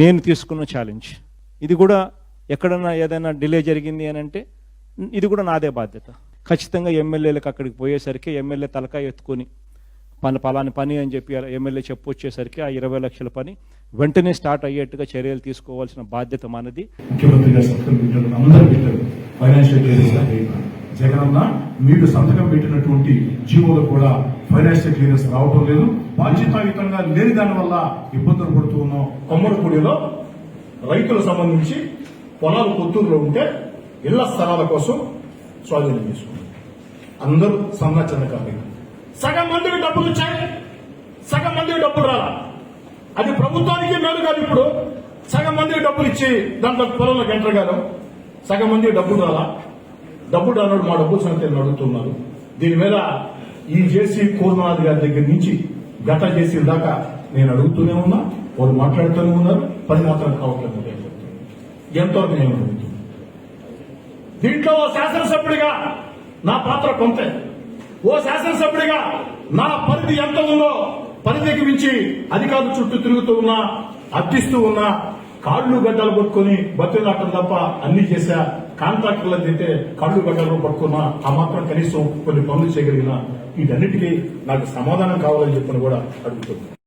నేను తీసుకున్న ఛాలెంజ్ ఇది కూడా ఎక్కడన్నా ఏదైనా డిలే జరిగింది అని అంటే ఇది కూడా నాదే బాధ్యత. ఖచ్చితంగా ఎమ్మెల్యేలకు అక్కడికి పోయేసరికి ఎమ్మెల్యే తలకాయ ఎత్తుకొని పని పలాని పని అని చెప్పి ఎమ్మెల్యే చెప్పు వచ్చేసరికి ఆ ఇరవై లక్షల పని వెంటనే స్టార్ట్ అయ్యేట్టుగా చర్యలు తీసుకోవాల్సిన బాధ్యత మనది. ముఖ్యమంత్రి జగనన్న మీరు సంతకం పెట్టినటువంటి జీవోలు కూడా ఫైనాన్షియల్ క్లియరెన్స్ రావటం లేదు. బాధ్యతాయుతంగా లేని దాని వల్ల ఇబ్బందులు పడుతూ ఉన్నాం. కొమ్మరపూడిలో రైతులకు సంబంధించి పొలాలు కొత్తూరులో ఉంటే ఇళ్ళ స్థలాల కోసం స్వాధీనం చేసుకున్నారు అందరూ సన్న చిన్న కార్మికులు సగం మందికి డబ్బులు వచ్చాయి. సగం మందికి డబ్బులు రాలా. అది ప్రభుత్వానికి మేలు కాదు ఇప్పుడు. సగం మందికి డబ్బులు ఇచ్చి దాంట్లో పొలంలో గంటగారు సగం మందికి డబ్బులు రాలా. డబ్బులు రానోడు మా డబ్బులు సంగతి అడుగుతున్నారు. దీని మీద ఈ జేసీ కూర్మనాథ్ గారి దగ్గర నుంచి గత జేసీ దాకా నేను అడుగుతూనే ఉన్నా వాళ్ళు మాట్లాడుతూనే ఉన్నారు పని మాత్రం కావట్లేదు ఎంతో నేను దీంట్లో ఓ శాసనసభ్యుడిగా నా పాత్ర కొంతే. ఓ శాసనసభ్యుడిగా నా పరిధి ఎంత ఉందో పరిధికి మించి అధికారుల చుట్టూ తిరుగుతూ ఉన్నా అర్థిస్తూ ఉన్నా కాళ్ళు గడ్డలు పట్టుకొని బతిలాటం తప్ప అన్ని చేశా. కాంట్రాక్టర్లు అయితే కాళ్ళు గడ్డలు పట్టుకున్నా ఆ మాత్రం కనీసం కొన్ని పనులు చేయగలిగిన. వీటన్నిటికీ నాకు సమాధానం కావాలని చెప్పని కూడా అడుగుతుంది